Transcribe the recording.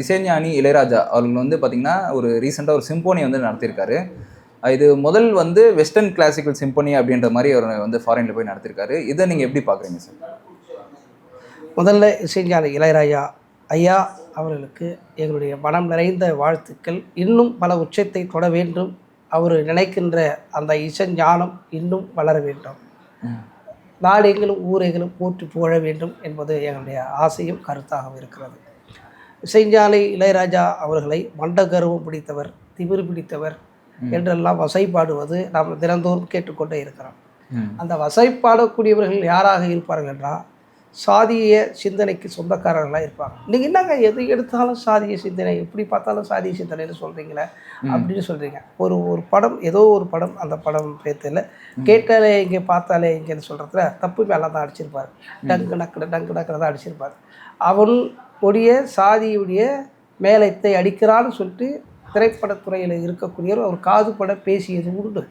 இசைஞானி இளையராஜா அவர்கள் வந்து பார்த்தீங்கன்னா ஒரு ரீசெண்டாக ஒரு சிம்போனி வந்து நடத்தியிருக்காரு. இது முதல் வந்து வெஸ்டர்ன் கிளாசிக்கல் சிம்போனி அப்படின்ற மாதிரி அவர் வந்து ஃபாரினில் போய் நடத்தியிருக்காரு. இதை நீங்கள் எப்படி பார்க்குறீங்க சார் முதல்ல இசைஞானி இளையராஜா ஐயா அவர்களுக்கு எங்களுடைய மனம் நிறைந்த வாழ்த்துக்கள். இன்னும் பல உச்சத்தை தொட வேண்டும். அவர் நினைக்கின்ற அந்த இசை ஞானம் இன்னும் வளர வேண்டும். நாடெங்கிலும் ஊரெங்கிலும் போற்றி புகழ வேண்டும் என்பது எங்களுடைய ஆசையும் கருத்தாகவும் இருக்கிறது. இசைஞானி இளையராஜா அவர்களை மண்டகர்வம் பிடித்தவர் திமிரு பிடித்தவர் என்றெல்லாம் வசைப்பாடுவது நாம் தினந்தோறும் கேட்டுக்கொண்டே இருக்கிறோம். அந்த வசைப்பாடக்கூடியவர்கள் யாராக இருப்பார்கள் என்றால் சாதிய சிந்தனைக்கு சொந்தக்காரர்களாக இருப்பாங்க. நீங்கள் என்னங்க எது எடுத்தாலும் சாதிய சிந்தனை எப்படி பார்த்தாலும் சாதிய சிந்தனைன்னு சொல்கிறீங்களே அப்படின்னு சொல்கிறீங்க ஒரு ஒரு படம் ஏதோ ஒரு படம் அந்த படம் பேத்தில் கேட்டாலே இங்கே பார்த்தாலே இங்கேன்னு சொல்கிறதுல தப்பு மேலே தான் அடிச்சிருப்பார் டங்கு நக்கு டங்கு நக்கில் தான் அடிச்சிருப்பார். அவன் உடைய சாதியுடைய மேலத்தை அடிக்கிறான்னு சொல்லிட்டு திரைப்படத்துறையில் இருக்கக்கூடியவர் அவர் காது பட பேசியது உண்டு.